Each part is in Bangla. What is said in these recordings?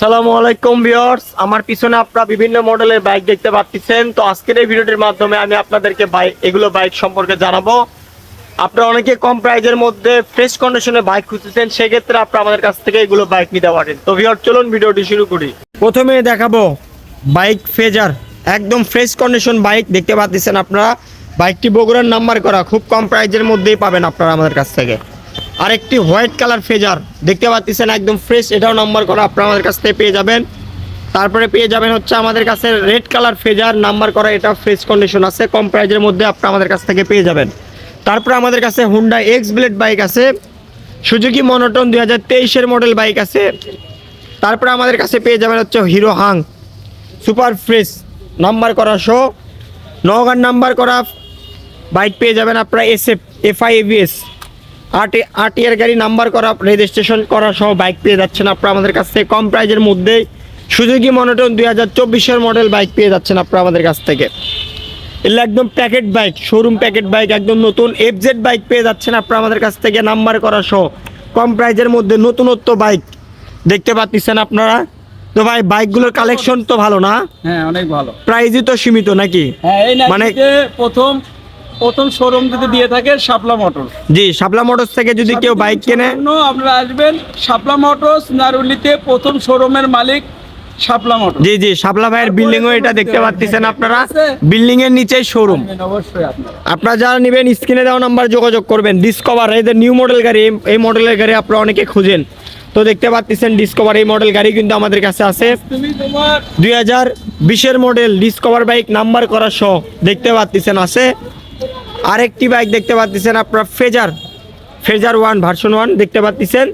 সালামু আলাইকুম ভিউয়ার্স। আমার পিছনে আপনারা বিভিন্ন মডেলের বাইক দেখতে পাচ্ছেন। তো আজকের এই ভিডিওটির মাধ্যমে আমি আপনাদেরকে বাইক, এগুলো বাইক সম্পর্কে জানাব। আপনারা অনেকে কম প্রাইজের মধ্যে ফ্রেশ কন্ডিশনে বাইক খুঁজতেছেন, সেক্ষেত্রে আপনারা আমাদের কাছ থেকে এগুলো বাইক নিতে পারেন। তো ভিউয়ার চলুন ভিডিওটি শুরু করি। প্রথমে দেখাবো বাইক ফেজার, একদম ফ্রেশ কন্ডিশন বাইক। দেখতে পাচ্ছেন আপনারা, বাইকটি বগুড়ার নাম্বার করা, খুব কম প্রাইজের মধ্যেই পাবেন আপনারা আমাদের কাছ থেকে। আরেকটি হোয়াইট কালার ফেজার। দেখতে পাচ্ছেন একদম ফ্রেশ এটাও নাম্বার করা আপনারা আমাদের কাছ থেকে পেয়ে যাবেন। তারপরে পেয়ে যাবেন হচ্ছে আমাদের কাছে রেড কালার ফেজার নাম্বার করা এটা ফ্রেশ কন্ডিশন আছে, কম প্রাইজের মধ্যে আপনারা আমাদের কাছ থেকে পেয়ে যাবেন। তারপরে আমাদের কাছে হুন্ডা এক্স ব্লেড বাইক আছে সুজুকি মনোটন দুই হাজার তেইশের মডেল বাইক আছে। তারপরে আমাদের কাছে পেয়ে যাবেন হচ্ছে Hero Hunk super fresh number করা শো নগান নাম্বার করা বাইক পেয়ে যাবেন আপনারা এস এফ এফআই এভিএস আট আট ইয়ার গাড়ি নাম্বার করা রেজিস্ট্রেশন করা সহ বাইক পেয়ে যাচ্ছেন আপনারা আমাদের কাছ থেকে। কম প্রাইজের মধ্যেই সুজুকি মনোটন দুই হাজার চব্বিশের মডেল বাইক পেয়ে যাচ্ছেন আপনারা আমাদের কাছ থেকে। এগুলো একদম packet bike showroom packet bike একদম নতুন এফজেড বাইক পেয়ে যাচ্ছেন আপনারা আমাদের কাছ থেকে নাম্বার করা সহ। কম প্রাইজের মধ্যে নতুনত্ব বাইক দেখতে পাচ্ছেন আপনারা। তো ভাই বাইকগুলোর কালেকশন তো ভালো না? হ্যাঁ অনেক ভালো। প্রাইজই তো সীমিত নাকি? হ্যাঁ মানে প্রথম প্রথম শোরুম যদি দিয়ে থাকে শাপলা মোটর জি শাপলা মোটরস থেকে যদি কেউ বাইক কেনে। আপনারা আসবেন শাপলা মোটরস নারুলিতে প্রথম শোরুমের মালিক শাপলা মোটর জি জি শাপলা ভাইয়ের বিল্ডিং ও এটা দেখতে পাচ্ছেন আপনারা। বিল্ডিং এর নিচেই শোরুম অবশ্যই আপনারা যারা নেবেন স্ক্রিনে দেওয়া নাম্বার যোগাযোগ করবেন। ডিসকভার এই যে নিউ মডেল গাড়ি এই- এই মডেলের গাড়ি আপনারা অনেকে খুঁজেন। তো দেখতে পাচ্ছেন ডিসকভার এই মডেল গাড়ি কিন্তু আমাদের কাছে আছে। দুই হাজার বিশের মডেল ডিসকভার বাইক নাম্বার করা সহ দেখতে পাচ্ছেন আছে। আরেকটি বাইক দেখতে পাচ্ছেন আপনার Fazer Fazer one version one দেখতে পাচ্ছেন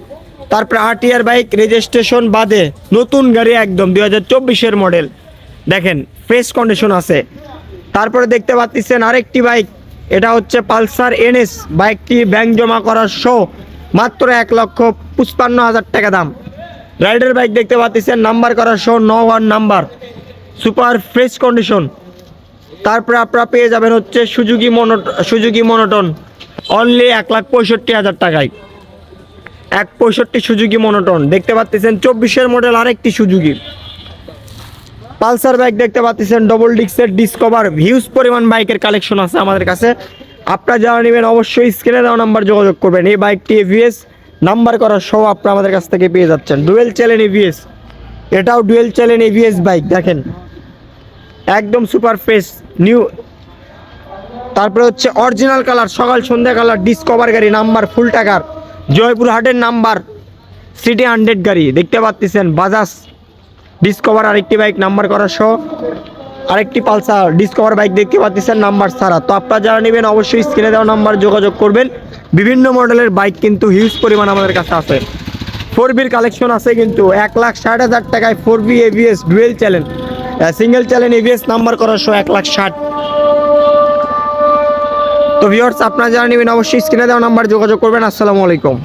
তারপরে আরটিআর বাইক রেজিস্ট্রেশন বাদে নতুন গাড়ি একদম দুই হাজার চব্বিশের মডেল দেখেন ফ্রেশ কন্ডিশন আছে। তারপরে দেখতে পাচ্ছেন আরেকটি বাইক এটা হচ্ছে পালসার এনএস বাইকটি ব্যাংক জমা করার শো মাত্র এক লক্ষ পঁচপান্ন হাজার টাকা দাম। রাইডার বাইক দেখতে পাচ্ছেন নাম্বার করার শো ন one number super fresh condition তারপরে আপনারা পেয়ে যাবেন হচ্ছে Suzuki mono, Suzuki Monotone. Only এক লাখ পঁয়ষট্টি হাজার টাকায়। এক পঁয়ষট্টি সুজুকি মনোটন। দেখতে পাচ্ছেন চব্বিশের মডেল আরেকটি সুজুকি পালসার বাইক দেখতে পাচ্ছেন ডবল ডিক্সের ডিসকভার হিউজ পরিমাণ বাইকের কালেকশন আছে আমাদের কাছে। আপনারা যারা নেবেন অবশ্যই স্ক্রিনে দেওয়া নাম্বার যোগাযোগ করবেন। এই বাইকটি এভিএস নাম্বার করার সহ আপনারা আমাদের কাছ থেকে পেয়ে যাচ্ছেন। ডুয়েল চ্যালেন এভিএস এটাও ডুয়েল চ্যালেন এভিএস বাইক দেখেন। একদম সুপার ফ্রেশ, নিউ। তারপরে হচ্ছে অরিজিনাল কালার, সকাল সন্ধ্যা কালার ডিসকভার গাড়ি নাম্বার ফুল টাকার। জয়পুর হাটের নাম্বার সিটি হান্ড্রেড গাড়ি, দেখতে পাচ্ছেন বাজাজ। ডিসকভার আরেকটি বাইক নাম্বার করা সহ। আরেকটি পালসার ডিসকভার বাইক দেখতে পাচ্ছেন নাম্বার ছাড়া। তো আপনারা যারা নেবেন, অবশ্যই স্ক্রিনে দেওয়া নাম্বার যোগাযোগ করবেন। বিভিন্ন মডেলের বাইক কিন্তু হিউজ পরিমাণ আমাদের কাছে আছে। ফোর বির কালেকশন আছে কিন্তু, এক লাখ ষাট হাজার টাকায় four V ABS dual channel single channel ABS number করার সহ এক লাখ ষাট। তো ভিওর্স আপনারা যারা নেবেন, অবশ্যই স্ক্রিনে দেওয়া নাম্বার যোগাযোগ করবেন। আসসালামু আলাইকুম।